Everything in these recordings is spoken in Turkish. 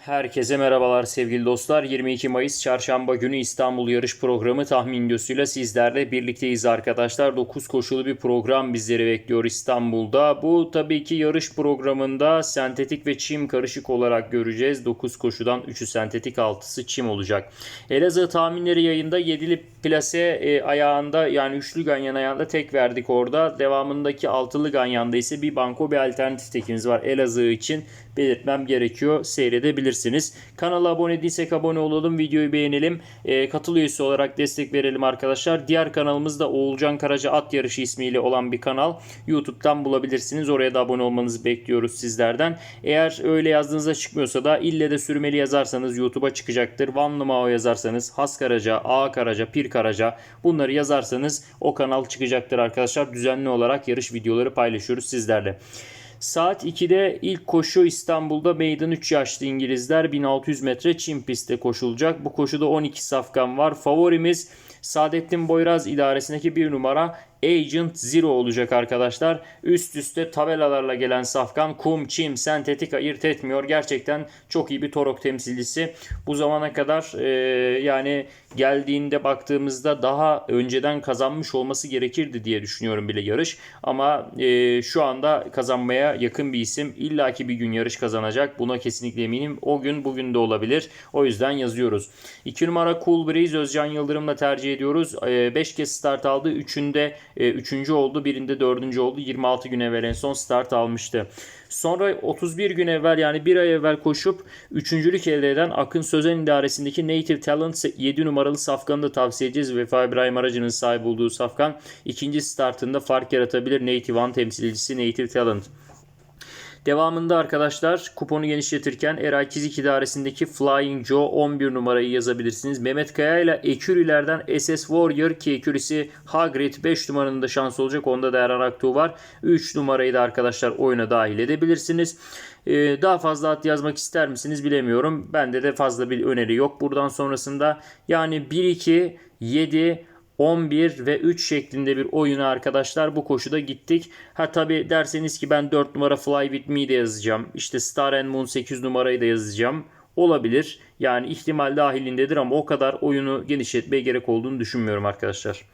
Herkese merhabalar sevgili dostlar. 22 Mayıs Çarşamba günü İstanbul Yarış Programı tahmin videosuyla sizlerle birlikteyiz arkadaşlar. 9 koşulu bir program bizleri bekliyor İstanbul'da. Bu tabii ki yarış programında sentetik ve çim karışık olarak göreceğiz. 9 koşudan 3'ü sentetik 6'sı çim olacak. Elazığ tahminleri yayında 7'li plase e, ayağında yani üçlü ganyan ayağında tek verdik orada. Devamındaki altılı ganyanda ise bir banko bir alternatif tekimiz var Elazığ için belirtmem gerekiyor. Seyredebilirsiniz. Kanala abone değilsek abone olalım. Videoyu beğenelim. E, katıl üyesi olarak destek verelim arkadaşlar. Diğer kanalımız da Oğulcan Karaca At Yarışı ismiyle olan bir kanal. YouTube'dan bulabilirsiniz. Oraya da abone olmanızı bekliyoruz sizlerden. Eğer öyle yazdığınızda çıkmıyorsa da ille de sürmeli yazarsanız YouTube'a çıkacaktır. Vanlı Mao yazarsanız Has Karaca, A Karaca, Pir Karaca bunları yazarsanız o kanal çıkacaktır arkadaşlar. Düzenli olarak yarış videoları paylaşıyoruz sizlerle. Saat 2'de ilk koşu İstanbul'da meydan 3 yaşlı İngilizler 1600 metre çim pistte koşulacak. Bu koşuda 12 safkan var. Favorimiz Saadettin Boyraz idaresindeki bir numara Agent Zero olacak arkadaşlar. Üst üste tabelalarla gelen safkan kum, çim, sentetik ayırt etmiyor. Gerçekten çok iyi bir torok temsilcisi. Bu zamana kadar e, yani geldiğinde baktığımızda daha önceden kazanmış olması gerekirdi diye düşünüyorum bile yarış. Ama e, şu anda kazanmaya yakın bir isim. İlla ki bir gün yarış kazanacak. Buna kesinlikle eminim. O gün bugün de olabilir. O yüzden yazıyoruz. 2 numara Cool Breeze Özcan Yıldırım'la tercih ediyoruz. 5 kez start aldı. 3'ünde 3. oldu. Birinde 4. oldu. 26 gün evvel en son start almıştı. Sonra 31 gün evvel yani bir ay evvel koşup üçüncülük elde eden Akın Sözen idaresindeki Native Talent 7 numaralı safkanı da tavsiye edeceğiz. Vefa İbrahim Aracı'nın sahip olduğu safkan ikinci startında fark yaratabilir. Native One temsilcisi Native Talent. Devamında arkadaşlar kuponu genişletirken Eray Çizik idaresindeki Flying Joe 11 numarayı yazabilirsiniz. Mehmet Kaya ile Ekürilerden SS Warrior ki Ekürisi Hagrid 5 numaranın da şansı olacak. Onda da Erhan Aktuğ var. 3 numarayı da arkadaşlar oyuna dahil edebilirsiniz. Ee, daha fazla at yazmak ister misiniz bilemiyorum. Bende de fazla bir öneri yok. Buradan sonrasında yani 1-2, 7, 11 ve 3 şeklinde bir oyuna arkadaşlar bu koşuda gittik. Ha tabi derseniz ki ben 4 numara Fly With Me de yazacağım. İşte Star and Moon 8 numarayı da yazacağım. Olabilir. Yani ihtimal dahilindedir ama o kadar oyunu genişletmeye gerek olduğunu düşünmüyorum arkadaşlar.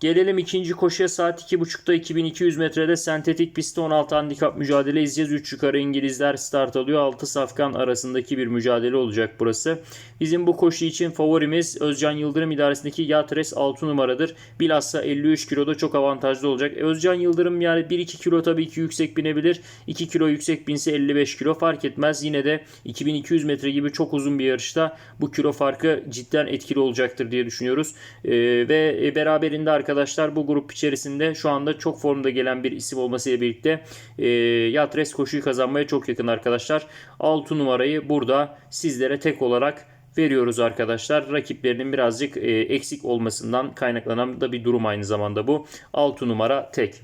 Gelelim ikinci koşuya saat 2.30'da 2200 metrede sentetik pistte 16 handikap mücadele izleyeceğiz. 3 yukarı İngilizler start alıyor. 6 safkan arasındaki bir mücadele olacak burası. Bizim bu koşu için favorimiz Özcan Yıldırım idaresindeki Yatres 6 numaradır. Bilhassa 53 kiloda çok avantajlı olacak. Özcan Yıldırım yani 1-2 kilo tabii ki yüksek binebilir. 2 kilo yüksek binse 55 kilo fark etmez. Yine de 2200 metre gibi çok uzun bir yarışta bu kilo farkı cidden etkili olacaktır diye düşünüyoruz. Ee, ve beraberinde arkadaşlar bu grup içerisinde şu anda çok formda gelen bir isim olmasıyla birlikte e, Yatres koşuyu kazanmaya çok yakın arkadaşlar. 6 numarayı burada sizlere tek olarak veriyoruz arkadaşlar. Rakiplerinin birazcık e, eksik olmasından kaynaklanan da bir durum aynı zamanda bu. 6 numara tek.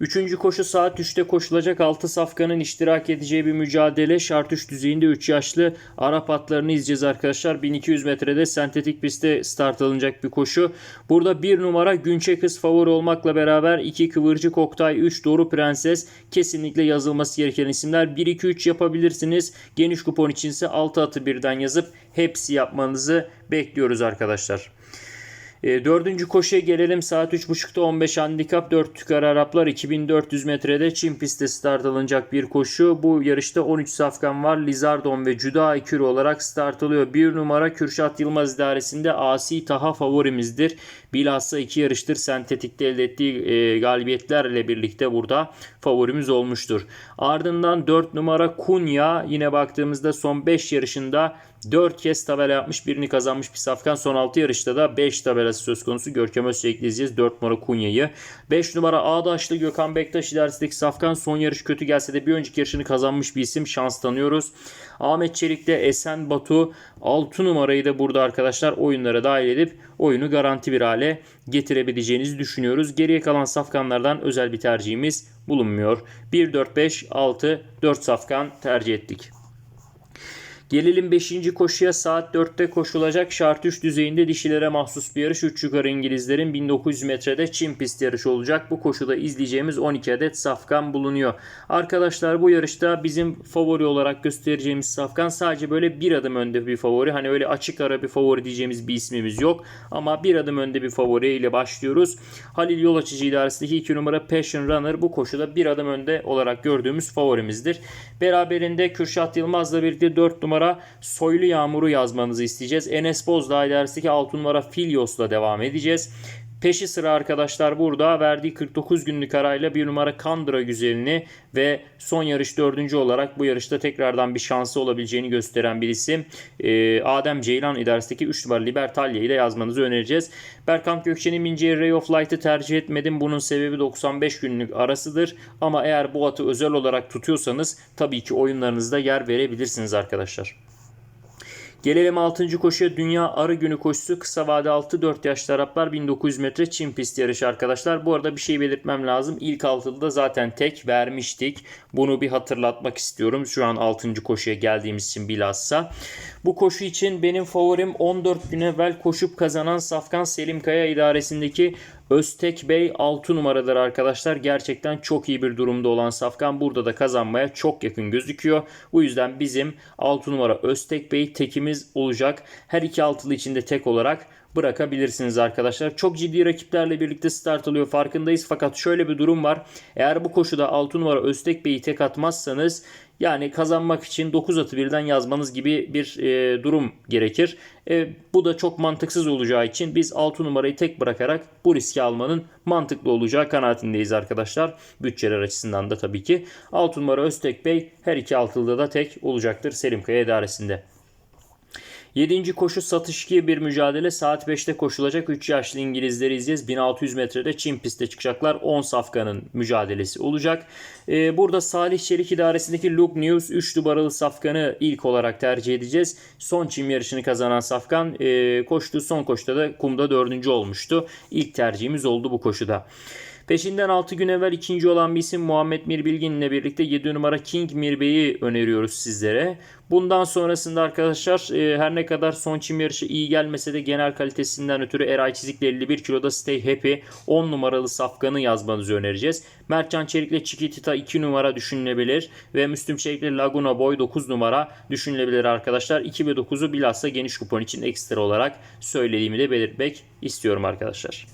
Üçüncü koşu saat 3'te koşulacak 6 safkanın iştirak edeceği bir mücadele. Şart 3 düzeyinde 3 yaşlı Arap atlarını izleyeceğiz arkadaşlar. 1200 metrede sentetik pistte start alınacak bir koşu. Burada bir numara Günçe Kız favori olmakla beraber 2 Kıvırcık Oktay 3 Doğru Prenses kesinlikle yazılması gereken isimler. 1-2-3 yapabilirsiniz. Geniş kupon içinse 6 atı birden yazıp hepsi yapmanızı bekliyoruz arkadaşlar. E, dördüncü koşuya gelelim. Saat 3.30'da 15 handikap 4 tükar Araplar 2400 metrede Çin pistte start alınacak bir koşu. Bu yarışta 13 safkan var. Lizardon ve Cüda Ekür olarak start alıyor. Bir numara Kürşat Yılmaz idaresinde Asi Taha favorimizdir. Bilhassa iki yarıştır sentetikte elde ettiği e, galibiyetlerle birlikte burada favorimiz olmuştur. Ardından 4 numara Kunya yine baktığımızda son 5 yarışında 4 kez tabela yapmış birini kazanmış bir safkan. Son 6 yarışta da 5 tabelası söz konusu. Görkem Özçelik'le izleyeceğiz 4 numara Kunya'yı. 5 numara Ağdaşlı Gökhan Bektaş ilerisindeki safkan son yarış kötü gelse de bir önceki yarışını kazanmış bir isim. Şans tanıyoruz. Ahmet Çelik'te Esen Batu 6 numarayı da burada arkadaşlar oyunlara dahil edip oyunu garanti bir hale getirebileceğinizi düşünüyoruz. Geriye kalan safkanlardan özel bir tercihimiz bulunmuyor. 1, 4, 5, 6, 4 safkan tercih ettik. Gelelim 5. koşuya saat 4'te koşulacak şart 3 düzeyinde dişilere mahsus bir yarış. 3 yukarı İngilizlerin 1900 metrede çim pist yarışı olacak. Bu koşuda izleyeceğimiz 12 adet safkan bulunuyor. Arkadaşlar bu yarışta bizim favori olarak göstereceğimiz safkan sadece böyle bir adım önde bir favori. Hani öyle açık ara bir favori diyeceğimiz bir ismimiz yok. Ama bir adım önde bir favori ile başlıyoruz. Halil Yol Açıcı idaresindeki 2 numara Passion Runner bu koşuda bir adım önde olarak gördüğümüz favorimizdir. Beraberinde Kürşat Yılmaz'la birlikte 4 numara Soylu Yağmur'u yazmanızı isteyeceğiz. Enes Bozdağ idaresindeki 6 numara Filios'la devam edeceğiz. Peşi sıra arkadaşlar burada verdiği 49 günlük arayla bir numara Kandıra güzelini ve son yarış dördüncü olarak bu yarışta tekrardan bir şansı olabileceğini gösteren bir isim. Ee, Adem Ceylan idaresindeki 3 numara Libertalia ile yazmanızı önereceğiz. Berkant Gökçen'in Mince Ray of Light'ı tercih etmedim. Bunun sebebi 95 günlük arasıdır. Ama eğer bu atı özel olarak tutuyorsanız tabii ki oyunlarınızda yer verebilirsiniz arkadaşlar. Gelelim 6. koşuya Dünya Arı Günü koşusu kısa vade 6-4 yaşlı Araplar 1900 metre Çin pist yarışı arkadaşlar. Bu arada bir şey belirtmem lazım. İlk altıda zaten tek vermiştik. Bunu bir hatırlatmak istiyorum. Şu an 6. koşuya geldiğimiz için bilhassa. Bu koşu için benim favorim 14 gün evvel koşup kazanan Safkan Selim Kaya idaresindeki Öztek Bey 6 numaradır arkadaşlar. Gerçekten çok iyi bir durumda olan Safkan burada da kazanmaya çok yakın gözüküyor. Bu yüzden bizim 6 numara Öztek Bey tekimiz olacak. Her iki altılı içinde tek olarak bırakabilirsiniz arkadaşlar. Çok ciddi rakiplerle birlikte start alıyor farkındayız. Fakat şöyle bir durum var. Eğer bu koşuda 6 numara Öztek Bey'i tek atmazsanız yani kazanmak için 9 atı birden yazmanız gibi bir e, durum gerekir. E, bu da çok mantıksız olacağı için biz 6 numarayı tek bırakarak bu riski almanın mantıklı olacağı kanaatindeyiz arkadaşlar. Bütçeler açısından da tabii ki. 6 numara Öztek Bey her iki altılıda da tek olacaktır Selim Kaya idaresinde. 7. koşu satışki bir mücadele. Saat 5'te koşulacak 3 yaşlı İngilizleri izleyeceğiz. 1600 metrede Çin pistte çıkacaklar. 10 safkanın mücadelesi olacak. Ee, burada Salih Çelik idaresindeki Luke News 3 numaralı safkanı ilk olarak tercih edeceğiz. Son çim yarışını kazanan safkan e, koştu. Son koşuda da kumda 4. olmuştu. İlk tercihimiz oldu bu koşuda. Peşinden 6 gün evvel ikinci olan bir isim Muhammed Mirbilgin ile birlikte 7 numara King Mirbe'yi öneriyoruz sizlere. Bundan sonrasında arkadaşlar e, her ne kadar son çim yarışı iyi gelmese de genel kalitesinden ötürü Eray Çizik'le 51 kiloda Stay Happy 10 numaralı safkanı yazmanızı önereceğiz. Mertcan Çelik'le Chiquitita 2 numara düşünülebilir ve Müslüm Çelik'le Laguna Boy 9 numara düşünülebilir arkadaşlar. 2 ve 9'u bilhassa geniş kupon için ekstra olarak söylediğimi de belirtmek istiyorum arkadaşlar.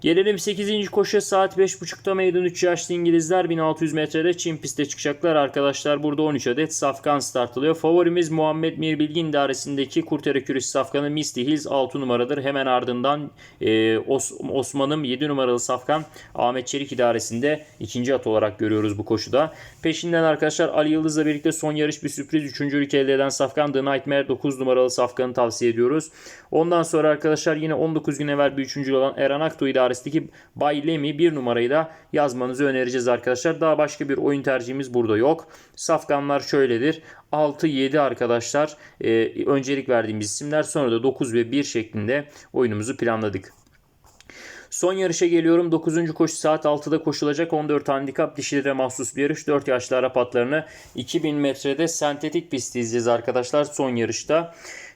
Gelelim 8. koşuya saat 5.30'da meydan 3 yaşlı İngilizler 1600 metrede Çin pistte çıkacaklar arkadaşlar. Burada 13 adet safkan start alıyor. Favorimiz Muhammed Mirbilgin idaresindeki Kurtere Kürüş safkanı Misty Hills 6 numaradır. Hemen ardından e, Os Osman'ım 7 numaralı safkan Ahmet Çelik idaresinde ikinci at olarak görüyoruz bu koşuda. Peşinden arkadaşlar Ali Yıldız'la birlikte son yarış bir sürpriz üçüncülük elde eden safkan The Nightmare 9 numaralı safkanı tavsiye ediyoruz. Ondan sonra arkadaşlar yine 19 gün evvel bir üçüncü olan Eren Aktu idaresindeki Bay Lemi bir numarayı da yazmanızı önereceğiz arkadaşlar. Daha başka bir oyun tercihimiz burada yok. Safkanlar şöyledir. 6-7 arkadaşlar e, öncelik verdiğimiz isimler sonra da 9 ve 1 şeklinde oyunumuzu planladık. Son yarışa geliyorum. 9. koşu saat 6'da koşulacak 14 handikap dişilere mahsus bir yarış. 4 yaşlı Arap atlarını 2000 metrede sentetik pist izleyeceğiz arkadaşlar son yarışta.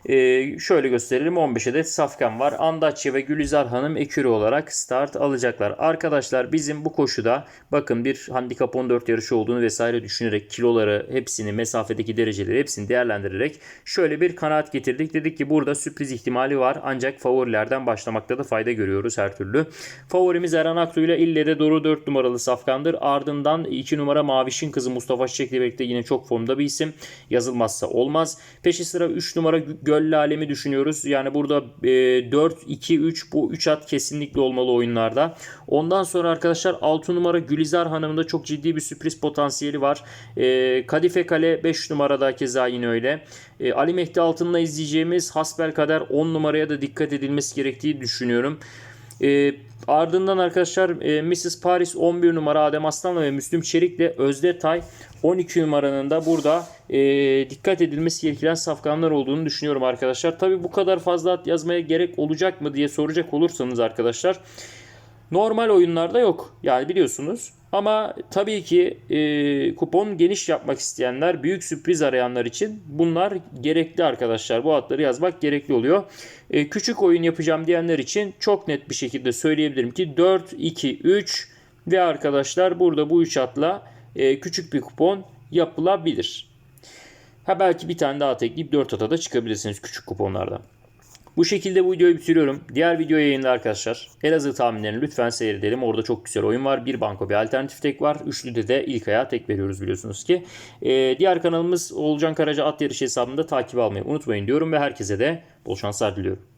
Ee, şöyle gösterelim 15 adet safkan var. Andaçya ve Gülizar Hanım ekürü olarak start alacaklar. Arkadaşlar bizim bu koşuda bakın bir handikap 14 yarışı olduğunu vesaire düşünerek kiloları hepsini mesafedeki dereceleri hepsini değerlendirerek şöyle bir kanaat getirdik. Dedik ki burada sürpriz ihtimali var ancak favorilerden başlamakta da fayda görüyoruz her türlü. Favorimiz Eren Aktu ile ille de doğru 4 numaralı safkandır. Ardından 2 numara Maviş'in kızı Mustafa Çiçek'le birlikte yine çok formda bir isim. Yazılmazsa olmaz. Peşi sıra 3 numara Gölle Alemi düşünüyoruz. Yani burada e, 4, 2, 3 bu 3 at kesinlikle olmalı oyunlarda. Ondan sonra arkadaşlar 6 numara Gülizar Hanım'ın da çok ciddi bir sürpriz potansiyeli var. E, Kadife Kale 5 numarada keza yine öyle. E, Ali Mehdi Altın'la izleyeceğimiz Hasbel Kader 10 numaraya da dikkat edilmesi gerektiği düşünüyorum. E, ardından arkadaşlar e, Mrs. Paris 11 numara Adem Aslan'la ve Müslüm Çelik'le Özdetay 12 numaranın da burada e, dikkat edilmesi gereken safkanlar olduğunu düşünüyorum arkadaşlar. Tabi bu kadar fazla at yazmaya gerek olacak mı diye soracak olursanız arkadaşlar Normal oyunlarda yok. Yani biliyorsunuz. Ama tabii ki e, kupon geniş yapmak isteyenler, büyük sürpriz arayanlar için bunlar gerekli arkadaşlar. Bu adları yazmak gerekli oluyor. E, küçük oyun yapacağım diyenler için çok net bir şekilde söyleyebilirim ki 4, 2, 3 ve arkadaşlar burada bu 3 atla e, küçük bir kupon yapılabilir. Ha belki bir tane daha tekleyip 4 ata da çıkabilirsiniz küçük kuponlardan. Bu şekilde bu videoyu bitiriyorum. Diğer video yayında arkadaşlar. Elazığ tahminlerini lütfen seyredelim. Orada çok güzel oyun var. Bir banko bir alternatif tek var. Üçlüde de ilk ayağa tek veriyoruz biliyorsunuz ki. Ee, diğer kanalımız Oğulcan Karaca at yarışı hesabında takip almayı unutmayın diyorum ve herkese de bol şanslar diliyorum.